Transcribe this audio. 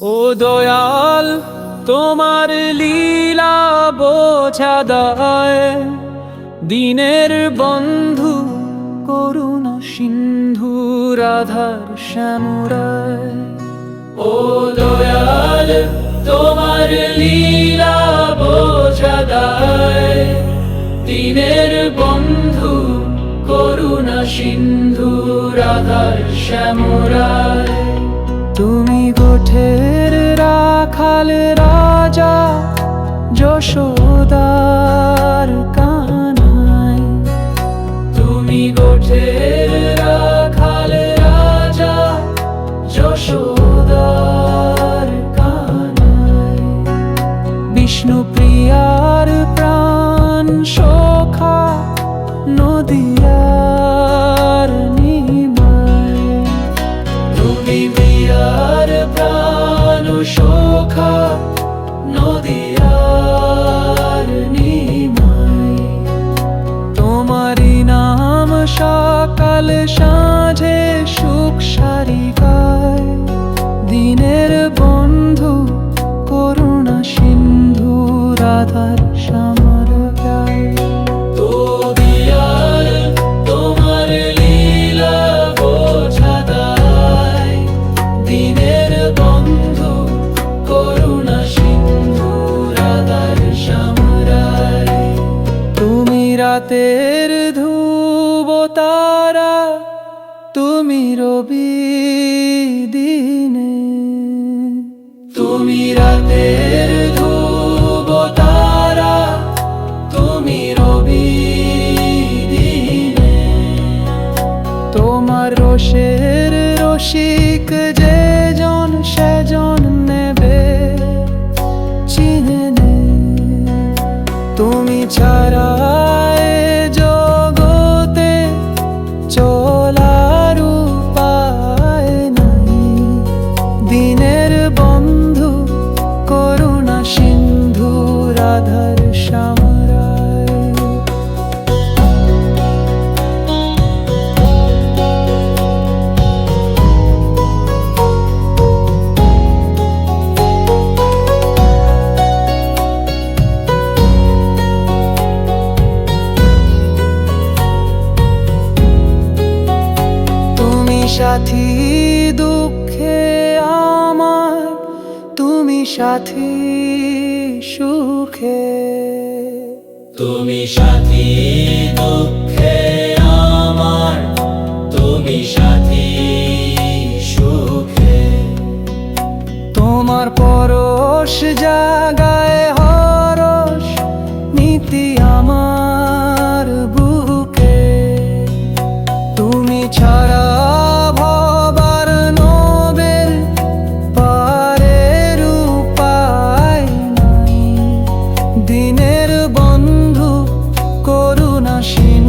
ও দয়াল, তোমার লীলা বোঝা দায়। দিনের বন্ধু, করুণা সিন্ধু, রাধার শ্যামরায়। ও দয়াল, তোমার লীলা বোঝা দায়। দিনের বন্ধু, করুণা সিন্ধু, রাধার শ্যামরায়। রাখাল রাজা যশোদার কানাই তুমি গোঠের রাখাল রাজা যশোদার কানাই বিষ্ণু প্রিয়ার প্রাণ সখা নদিয়ার নিমায়। তুমি প্রিয়ার প্রাণ সখা নদিয়ার নিমায় তোমারি নাম সকাল সাঁঝে সুখ সারি দিনের বন্ধু, করুণা সিন্ধু, রাধার সামর রাতের ধুব তারা তুমি রবি দিনে। তুমি রাতের ধুব তারা তুমি রবি দিনে। তোমার রোষের রসিক দিনের বন্ধু করুণা সিন্ধু রাধার সামরায়। তুমি সাথী সাথী সুখে। তুমি সাথী দুঃখে আমার তুমি সাথী সুখে। তোমার পরশ জাগায় machine.